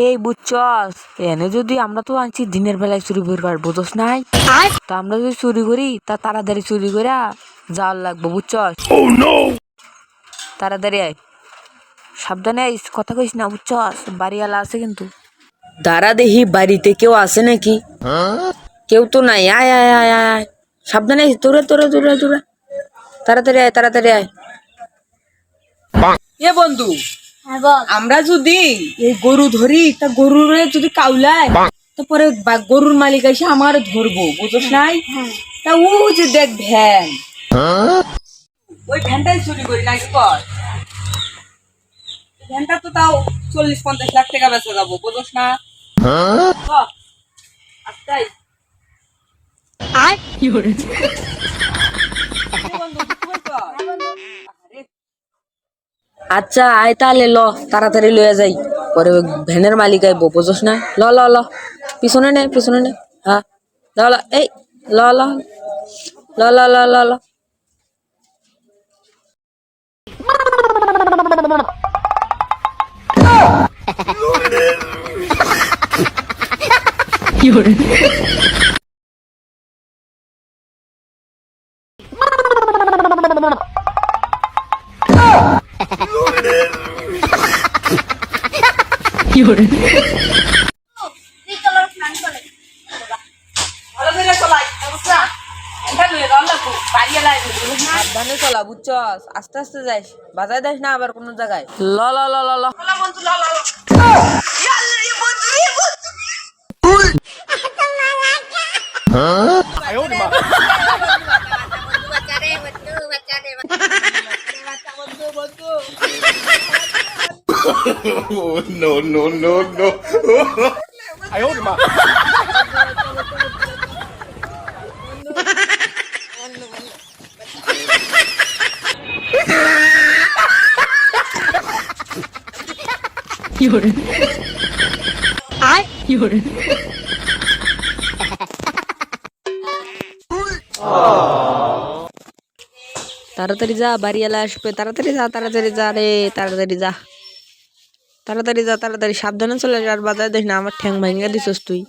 এই বুঝছস এনে যদি আমরা তো আনছি দিনের বেলায় চুরি করবার বুঝছস নাই? তা আমরা যদি চুরি করি তা তাড়াতাড়ি চুরি করে যাওয়ার লাগবো বুঝছস তাড়াতাড়ি আয়। সাবধানে আইস কথা কইস না বুঝছস বাড়িওয়ালা আছে কিন্তু। দাঁড়া দেখি বাড়িতে কেউ আছে নাকি? কেউ তো নাই আয় আয় আয় আয় আয়। সাবধানে আইস, দৌড়ে দৌড়ে দৌড়ে দৌড়ে। তাড়াতাড়ি আয় তাড়াতাড়ি আয়। এ বন্ধু আমরা যদি এই গরু ধরি তা গরুরে যদি কাউলায় তারপরে বা- গরুর মালিক এসে আমার ধরবো বুঝছ নাই? তা ও যে দেখ ভ্যান। ওই ভ্যানটাই চুরি করি নাকি কর? ভ্যানটা তো তাও চল্লিশ পঞ্চাশ লাখ টাকা বেচা যাব বুঝছ না? চ, আস্তে আয়। আচ্ছা আয় তাহলে ল, তাড়াতাড়ি লইয়া যাই। পরে ভ্যানের মালিক আইব, বুঝোস না? ল ল ল, পিছনে নে পিছনে নে। হ্যাঁ ল ল, এই, ল ল ল ল ল ল ল ভালো করে সাবধানে চলা আস্তে আস্তে যাইস বাজায় যাইস না আবার কোনো জায়গায় ল ল ল ল ল Oh, no, no, no, no. তাড়াতাড়ি যা বাড়িওয়ালা আসবে। তাড়াতাড়ি যা তাড়াতাড়ি যা রে তাড়াতাড়ি যা। তাড়াতাড়ি যা তাড়াতাড়ি সাবধানে চলে যা আর বাজায় দেখ না আমার ঠ্যাং ভাঙিয়ে দিছস তুই।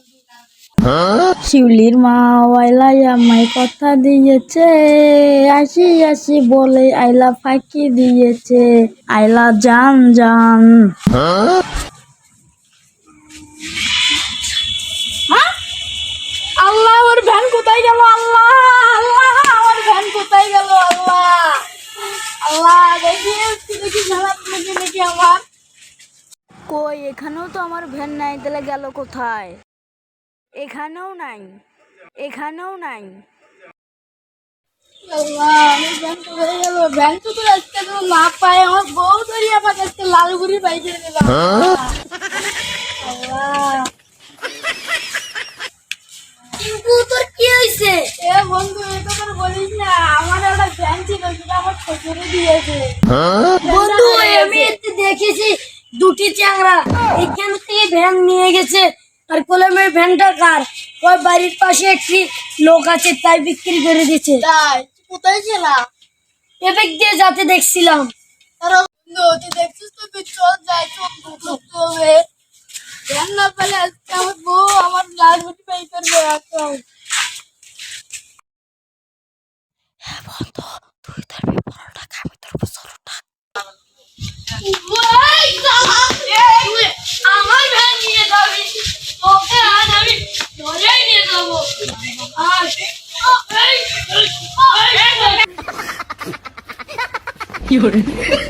শিউলির মা ওয়াইলাই আমায় কথা দিয়েছে আসি আসি বলে আইলা ফাঁকি দিয়েছে। আইলা জান জান। আল্লাহ ওর ভ্যান কোথায় গেল? আল্লাহ আল্লাহ আমার ভ্যান কোথায় গেল? আল্লাহ। আল্লাহ দেখি দেখি খেলা দেখি দেখি আমার? কই? এখানেও তো আমার ভ্যান নাই তাহলে গেল কোথায়? এখানেও নাই এখানেও নাই। আল্লাহ আমার না বউ লালগুড়ি দিলাম আল্লাহ। তোর কি হয়েছে? এ বন্ধু এটা তোর বলিস না আমার একটা ভ্যান ছিল সেটা আমার শ্বশুরে দিয়েছে। বন্ধু আমি দেখেছি দুটি চ্যাংরা। এখান থেকে ভ্যান নিয়ে গেছে। আর কলমের ভ্যানটা কার? ওই বাড়ির পাশে একটি লোক আছে তাই বিক্রি করে দিচ্ছে তাই? কোথায় ছিলাম এবেক দিয়ে যাতে দেখছিলাম। আর বন্ধু তুই দেখছিস তো তুই চল যাই চল ধরতে হবে ভ্যান না পেলে আজকে আমার বউ আমার লাল পাই করবে এখন আমার এই, এই, এই, এই,